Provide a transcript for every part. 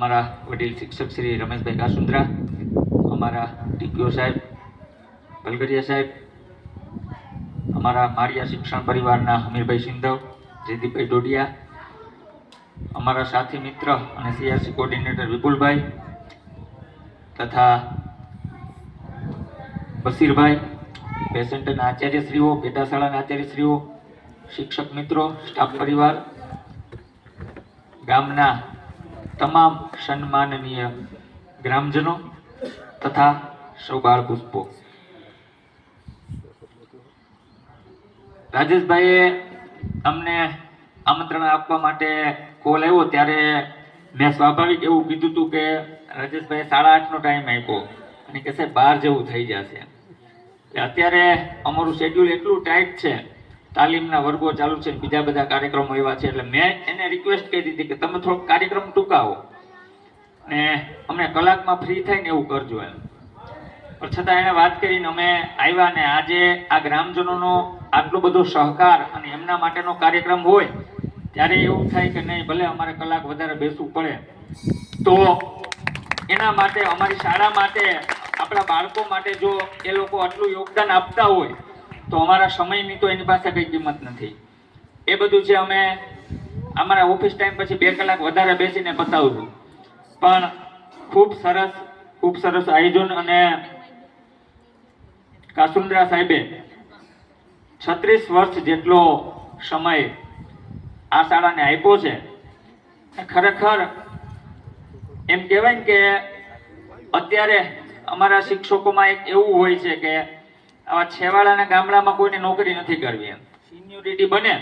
અમારા વડીલ શિક્ષક શ્રી રમેશભાઈ કાસુંદ્રા, અમારા ટીપીઓ સાહેબ બલગરિયા સાહેબ, અમારા મારિયા શિક્ષણ પરિવારના હમીરભાઈ સિંધવ, જયદીપભાઈ ડોડિયા, અમારા સાથી મિત્ર અને સીઆરસી કોર્ડિનેટર વિપુલભાઈ તથા બસીરભાઈ પેશન્ટના આચાર્યશ્રીઓ, પેટાશાળાના આચાર્યશ્રીઓ, શિક્ષક મિત્રો, સ્ટાફ પરિવાર, ગામના તમામ સન્માનનીય ગ્રામજનો તથા સૌ બાળ પુષ્પો રાજેશભાઈએ અમને આમંત્રણ આપવા માટે કોલ આવ્યો ત્યારે મેં સ્વાભાવિક એવું કીધું હતું કે રાજેશભાઈ સાડા આઠનો ટાઈમ આપ્યો અને કે સાહેબ બાર જેવું થઈ જશે. અત્યારે અમારું શેડ્યુલ એટલું ટાઈટ છે તાલીમના વર્ગો ચાલુ છે બીજા બધા કાર્યક્રમો એવા છે. એટલે મેં એને રિક્વેસ્ટ કરી હતી કે તમે થોડોક કાર્યક્રમ ટૂંકાવો. અને અમને કલાકમાં ફ્રી થાય ને એવું કરજો એમ. પણ છતાં એણે વાત કરીને અમે આવ્યા ને આજે આ ગ્રામજનોનો આટલો બધો સહકાર અને એમના માટેનો કાર્યક્રમ હોય, ત્યારે એવું થાય કે નહીં, ભલે અમારે કલાક વધારે બેસવું પડે. તો એના માટે, અમારી શાળા માટે, આપણા બાળકો માટે જો એ લોકો આટલું યોગદાન આપતા હોય તો અમારા સમયની તો એની પાસે કંઈ કિંમત નથી. એ બધું છે અમે અમારા ઓફિસ ટાઈમ પછી બે કલાક વધારે બેસીને બતાવું પણ ખૂબ સરસ ખૂબ સરસ આયોજન અને કાસુંદ્રા સાહેબે છત્રીસ વર્ષ જેટલો સમય આ શાળાને આપ્યો છે. ખરેખર એમ કહેવાય ને કે અત્યારે અમારા શિક્ષકોમાં એક એવું હોય છે કે આવા છેવાડાના ગામડામાં કોઈને નોકરી નથી કરવી એમ. સિન્યોરિટી બને,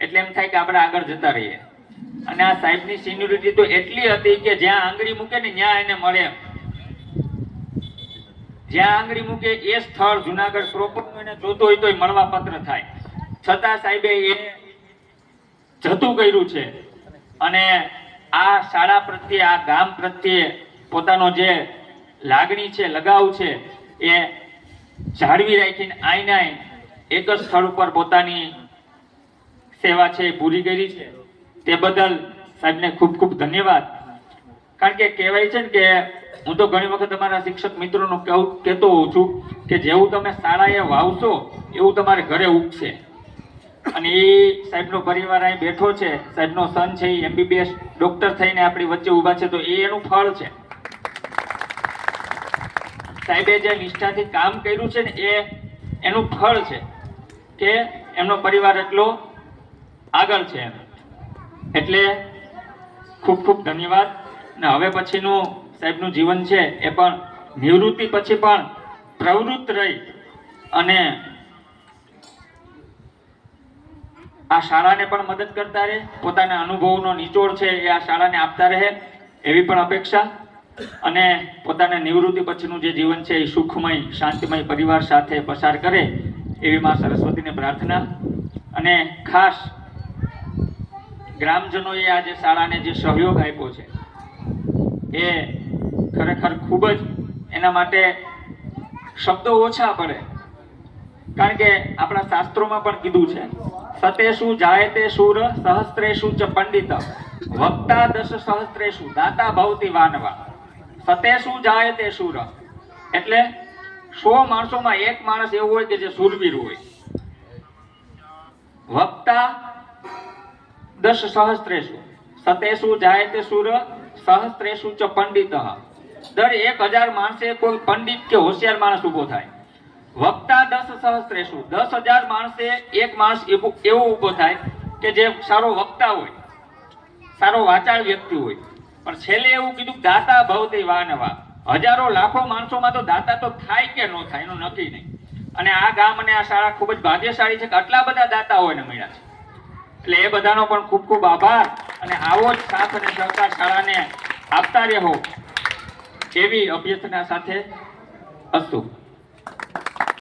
એટલે એમ થાય કે આપણે આગળ જતા રહીએ. અને આ સાહેબની સિન્યોરિટી તો એટલી હતી કે જ્યાં આંગળી મૂકે ને ત્યાં એને મળે જ્યાં આંગળી મૂકે એ સ્થળ જુનાગઢ પ્રોપર એને જોતો હોય તોય મળવા પત્ર થાય. છતાં સાહેબે એ જતું કર્યું છે. અને આ શાળા પ્રત્યે, આ ગામ પ્રત્યે પોતાનો જે લાગણી છે, લગાવ છે, એ જાળવી રાખીને આઈનાય એક જ સ્થળ ઉપર પોતાની સેવા છે પૂરી કરી છે. તે બદલ સાહેબને ખૂબ ખૂબ ધન્યવાદ. કારણ કે કહેવાય છે ને કે હું તો ઘણી વખત તમારા શિક્ષક મિત્રોનું કહું કહેતો હોઉં છું કે જેવું તમે શાળાએ વાવશો, એવું તમારે ઘરે ઉગશે. અને એ સાહેબનો પરિવાર અહીં બેઠો છે, સાહેબનો સન છે એ એમબીબીએસ ડોક્ટર થઈને આપણી વચ્ચે ઊભા છે, તો એ એનું ફળ છે. સાહેબે જે નિષ્ઠાથી કામ કર્યું છે ને એ એનું ફળ છે કે એમનો પરિવાર એટલો આગળ છે એમ. એટલે ખૂબ ખૂબ ધન્યવાદ. ને હવે પછીનું સાહેબનું જીવન છે એ પણ નિવૃત્તિ પછી પણ પ્રવૃત્ત રહી અને આ શાળાને પણ મદદ કરતા રહે. પોતાના અનુભવનો નિચોડ છે એ આ શાળાને આપતા રહે એવી પણ અપેક્ષા અને પોતાના નિવૃત્તિ પછીનું જે જીવન છે એ સુખમય, શાંતિમય પરિવાર સાથે પસાર કરે એવી માં સરસ્વતીને પ્રાર્થના. અને ખાસ ગ્રામજનોએ આજે શાળાને જે સહયોગ આપ્યો છે, એ ખરેખર ખૂબ જ એના માટે શબ્દો ઓછા પડે. કારણ કે આપણા શાસ્ત્રોમાં પણ કીધું છે સતેશુ જાયતે સુર સહસ્ત્રેશુ ચ પંડિત. વક્તા દશ સહસ્ત્રેશુ દાતા ભવતી વાનવા. સતેષુ જાયતે સુર એટલે સો માણસોમાં એક માણસ એવો હોય કે જે સુરવીર હોય. વક્તા દશ સતેશુ જાય તે સુર સહસ્ત્રેશુ ચ પંડિત. દર એક હજાર માણસે કોઈ પંડિત કે હોશિયાર માણસ ઊભો થાય. વક્તા દસ સહસ્ત્રેશુ. દસ હજાર માણસે એક માણસ એવો એવો ઊભો થાય કે જે સારો વક્તા હોય. સારો વાચાળ વ્યક્તિ હોય. પણ છેલ્લે એવું કીધું, દાતા ભવતી વાનવા. હજારો લાખો માણસોમાં તો દાતા તો થાય કે ન થાય, એનું નક્કી નહીં. અને આ ગામ અને આ શાળા ખૂબ જ ભાગ્યશાળી છે કે આટલા બધા દાતાઓને મળ્યા છે. એટલે એ બધાનો પણ ખૂબ ખૂબ આભાર અને આવો જ સાથ અને સહકાર શાળાને આપતા રહો એવી અભ્યર્થના સાથે અસ્તુ.